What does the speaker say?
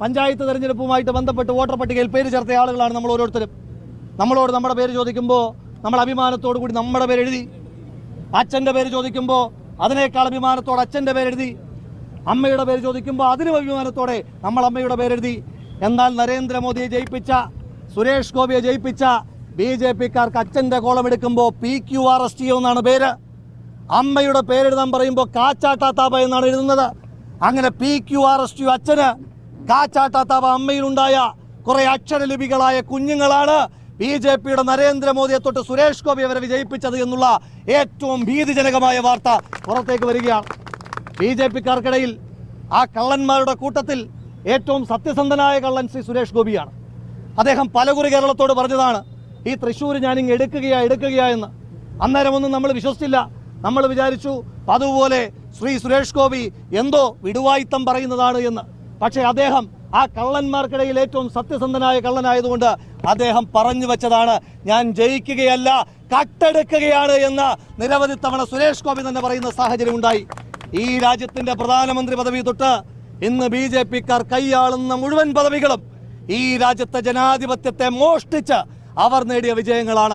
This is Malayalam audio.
പഞ്ചായത്ത് തെരഞ്ഞെടുപ്പുമായിട്ട് ബന്ധപ്പെട്ട് വോട്ടർ പട്ടികയിൽ പേര് ചേർത്ത ആളുകളാണ് നമ്മൾ ഓരോരുത്തരും. നമ്മളോട് നമ്മുടെ പേര് ചോദിക്കുമ്പോൾ നമ്മൾ അഭിമാനത്തോടു കൂടി നമ്മുടെ പേര് എഴുതി. അച്ഛന്റെ പേര് ചോദിക്കുമ്പോൾ അതിനേക്കാൾ അഭിമാനത്തോടെ അച്ഛന്റെ പേരെഴുതി അമ്മയുടെ പേര് ചോദിക്കുമ്പോൾ അതിനും അഭിമാനത്തോടെ നമ്മൾ അമ്മയുടെ പേരെഴുതി എന്നാൽ നരേന്ദ്രമോദിയെ ജയിപ്പിച്ച സുരേഷ് ഗോപിയെ ജയിപ്പിച്ച ബി ജെ പിക്കാർക്ക് അച്ഛന്റെ കോളം എടുക്കുമ്പോൾ P Q R S T എന്നാണ് പേര്. അമ്മയുടെ പേരെഴുതാൻ പറയുമ്പോൾ കാച്ചാട്ടാത്താപ്പ എന്നാണ് എഴുതുന്നത്. അങ്ങനെ P Q R S T അച്ഛന് കാച്ചാട്ടാത്താപ്പ അമ്മയിലുണ്ടായ കുറെ അക്ഷരലിപികളായ കുഞ്ഞുങ്ങളാണ് ബി ജെ പിയുടെ നരേന്ദ്രമോദിയെ തൊട്ട് സുരേഷ് ഗോപി അവരെ വിജയിപ്പിച്ചത് എന്നുള്ള ഏറ്റവും ഭീതിജനകമായ വാർത്ത പുറത്തേക്ക് വരികയാണ്. ബി ജെ പിക്കാർക്കിടയിൽ ആ കള്ളന്മാരുടെ കൂട്ടത്തിൽ ഏറ്റവും സത്യസന്ധനായ കള്ളൻ ശ്രീ സുരേഷ് ഗോപിയാണ്. അദ്ദേഹം പലകുറി കേരളത്തോട് പറഞ്ഞതാണ് ഈ തൃശ്ശൂർ ഞാനിങ്ങ് എടുക്കുകയാ എടുക്കുകയാ എന്ന്. അന്നേരമൊന്നും നമ്മൾ വിശ്വസിച്ചില്ല. നമ്മൾ വിചാരിച്ചു അതുപോലെ ശ്രീ സുരേഷ് ഗോപി എന്തോ വിടുവായിത്തം പറയുന്നതാണ് എന്ന്. പക്ഷേ അദ്ദേഹം ആ കള്ളന്മാർക്കിടയിൽ ഏറ്റവും സത്യസന്ധനായ കള്ളനായതുകൊണ്ട് അദ്ദേഹം പറഞ്ഞു വെച്ചതാണ് ഞാൻ ജയിക്കുകയല്ല കട്ടെടുക്കുകയാണ് എന്ന് നിരവധി തവണ സുരേഷ് ഗോപി തന്നെ പറയുന്ന സാഹചര്യം ഉണ്ടായി. ഈ രാജ്യത്തിന്റെ പ്രധാനമന്ത്രി പദവി തൊട്ട് ഇന്ന് ബി ജെ പിക്കാർ കൈയാളുന്ന മുഴുവൻ പദവികളും ഈ രാജ്യത്തെ ജനാധിപത്യത്തെ മോഷ്ടിച്ച് അവർ നേടിയ വിജയങ്ങളാണ്.